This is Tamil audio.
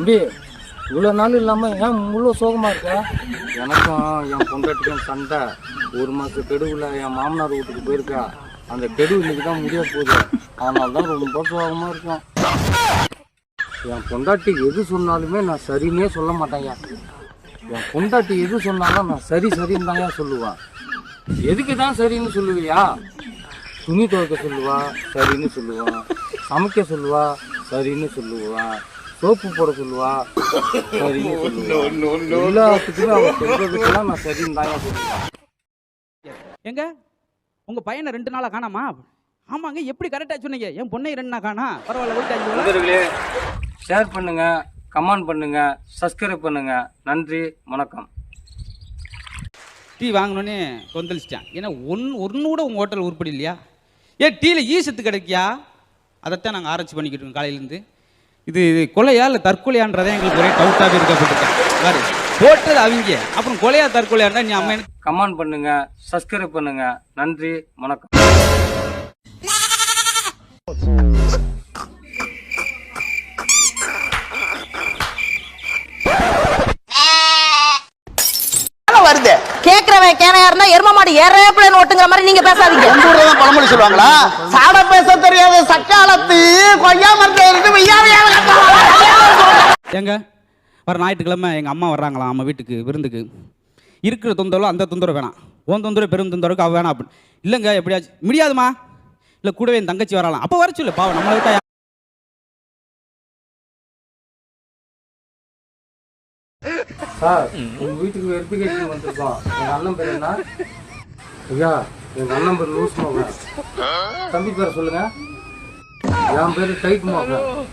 தம்பி இவ்வளோ நாள் இல்லாமல் ஏன் இவ்வளோ சோகமாக இருக்க? எனக்கும் என் பொண்டாட்டிக்கும் சண்டை. ஒரு மாதம் கெடுவில் என் மாமனார் வீட்டுக்கு போயிருக்கா. அந்த கெடு இன்னைக்கு தான் முடிய போகுது. அதனால தான் ரொம்ப சோகமாக இருக்கும். என் பொண்டாட்டி எது சொன்னாலுமே நான் சரின்னே சொல்ல மாட்டேங்க என் பொண்டாட்டி எது சொன்னாலும் நான் சரி சரின்னு தாங்க சொல்லுவேன் எதுக்கு தான் சரின்னு சொல்லுவியா? துணி துவைக்க சொல்லுவா சரின்னு சொல்லுவான் சமைக்க சொல்லுவா சரின்னு சொல்லுவான் சோப்பு போட சொல்லுவா. எல்லாத்துக்குமே அவன் சொல்றதுக்கெல்லாம் நான் சரின்னு தான் சொல்லுவேன் எங்க? உங்க பையனை ரெண்டு நாளா காணாமா? ஆமாங்க எப்படி கரெக்டா சொன்னீங்க? என் பொண்ணை ரெண்டு நாள் காணா? பரவாயில்ல ஷேர் பண்ணுங்க கமெண்ட் பண்ணுங்க சப்ஸ்கிரைப் பண்ணுங்க. நன்றி வணக்கம். டீ வாங்கினோன்னே கொந்தளிச்சிட்டேன். ஏன்னா ஒன் ஒன்று கூட உங்கள் ஹோட்டல் உருப்படி இல்லையா? ஏன் டீயில் ஈசத்து கிடைக்கியா? அதைத்தான் நாங்கள் ஆராய்ச்சி பண்ணிக்கிட்டு இருக்கோம் காலையிலேருந்து. இது கொலையா இல்லை தற்கொலையான்றதே எங்களுக்கு ஒரே டவுட்டாகவே இருக்கப்பட்டிருக்கேன் போட்டது அவங்க. அப்புறம் கொலையா தற்கொலையாண்டா நீ அம்மா கமெண்ட் பண்ணுங்க சப்ஸ்கிரைப் பண்ணுங்க. நன்றி வணக்கம். வருது? கேக்குறவன் கேனையா இருந்தா எரும மாடு ஏறேப்ளேன் ஓட்டுங்கிற மாதிரி நீங்க பேசாதீங்க. பழமொழி சொல்லுவாங்களா? சாட பேச தெரியாத சக்காலத்து கொய்யா மரத்துல இருந்து ஏங்க வர ஞாயிற்றுக்கிழமை எங்கள் அம்மா வர்றாங்களாம் அம்மா வீட்டுக்கு விருந்துக்கு? இருக்கிற தொந்தரவு அந்த தொந்தரவு வேணாம். உன் தொந்தரவு பெரும் தொந்தரவுக்கு அவ வேணாம் அப்படின்னு. இல்லைங்க எப்படியாச்சும் முடியாதுமா? இல்லை கூடவே என் தங்கச்சி வரலாம் அப்போ வர சொல்லு பாவம் நம்மளை விட்டா சார் உங்க வீட்டுக்கு வெரிஃபிகேஷன் வந்திருக்கோம். எங்க அண்ணன் பேர் என்ன? ஐயா எங்க அண்ணன் பேர் லூஸ் மோகன். தம்பி பேரை சொல்லுங்க. Yeah, I'm better take them off now.